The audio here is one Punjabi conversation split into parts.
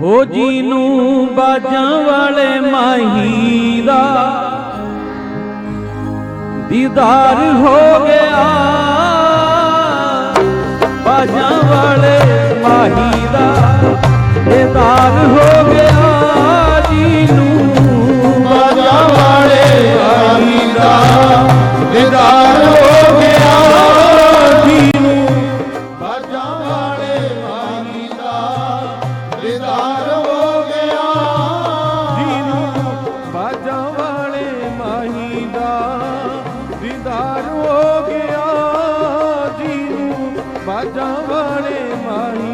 ਹੋ ਜੀ ਨੂੰ ਬਾਜਾਂ ਵਾਲੇ ਮਾਹੀ ਦਾ। ਦੀਦਾਰ ਹੋ ਗਿਆ। જવણે મારી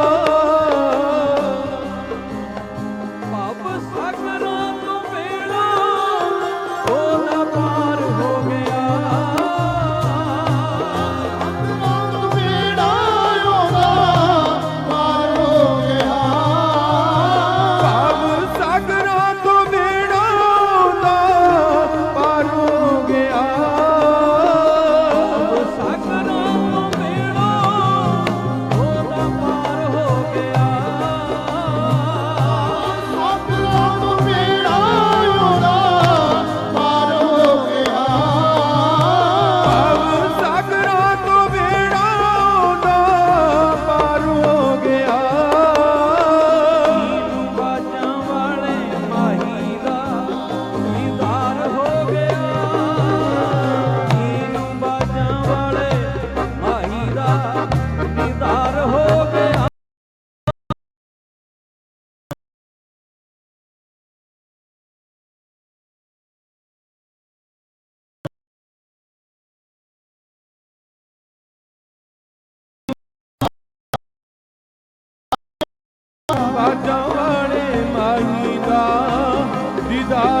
God.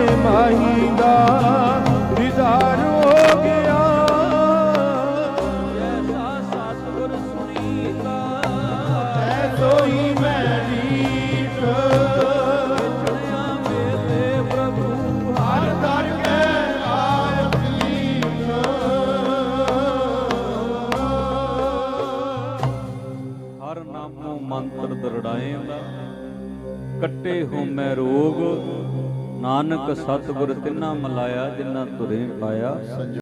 ਹਰ ਨਾਮੋ ਮੰਤਰ ਦਰੜਾਏਂਦਾ। ਕੱਟੇ ਹੋ ਮੈਂ ਰੋਗ, ਨਾਨਕ ਸਤਿਗੁਰ ਤਿੰਨਾ ਮਲਾਇਆ, ਜਿਨ੍ਹਾਂ ਤੁਰੇ ਪਾਇਆ।